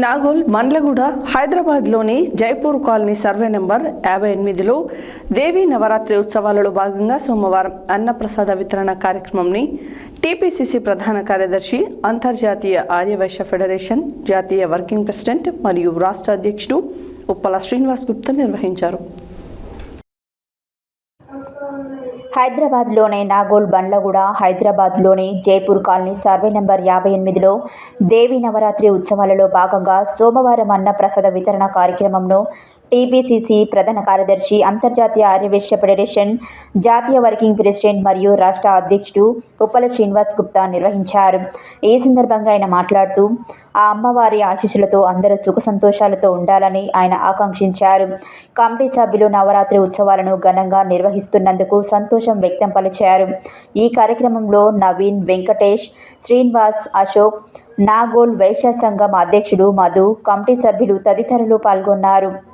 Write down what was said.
నాగోల్ మండ్లగూడ హైదరాబాద్లోని Jaipur colony survey number యాభై ఎనిమిదిలో దేవీ నవరాత్రి ఉత్సవాలలో భాగంగా సోమవారం అన్నప్రసాద వితరణ కార్యక్రమంని టీపీసీసీ ప్రధాన కార్యదర్శి అంతర్జాతీయ ఆర్యవైశ్య ఫెడరేషన్ జాతీయ వర్కింగ్ ప్రెసిడెంట్ మరియు రాష్ట్ర అధ్యక్షుడు ఉప్పల శ్రీనివాస్ గుప్తా నిర్వహించారు. హైదరాబాద్లోని నాగోల్ బండ్లగూడ హైదరాబాద్లోని జైపూర్ కాలనీ సర్వే నెంబర్ యాభై ఎనిమిదిలో దేవీ నవరాత్రి ఉత్సవాలలో భాగంగా సోమవారం అన్నప్రసాద వితరణ కార్యక్రమంను టీపీసీసీ ప్రధాన కార్యదర్శి అంతర్జాతీయ ఆర్యవేశ్య ఫెడరేషన్ జాతీయ వర్కింగ్ ప్రెసిడెంట్ మరియు రాష్ట్ర అధ్యక్షుడు ఉప్పల శ్రీనివాస్ గుప్తా నిర్వహించారు. ఈ సందర్భంగా ఆయన మాట్లాడుతూ ఆ అమ్మవారి ఆశీస్సులతో అందరూ సుఖ సంతోషాలతో ఉండాలని ఆయన ఆకాంక్షించారు. కమిటీ సభ్యులు నవరాత్రి ఉత్సవాలను ఘనంగా నిర్వహిస్తున్నందుకు సంతోషం వ్యక్తం పలిచారు. ఈ కార్యక్రమంలో నవీన్ వెంకటేష్ శ్రీనివాస్ అశోక్ నాగోల్ వైశ్య సంఘం అధ్యక్షుడు మధు కమిటీ సభ్యులు తదితరులు పాల్గొన్నారు.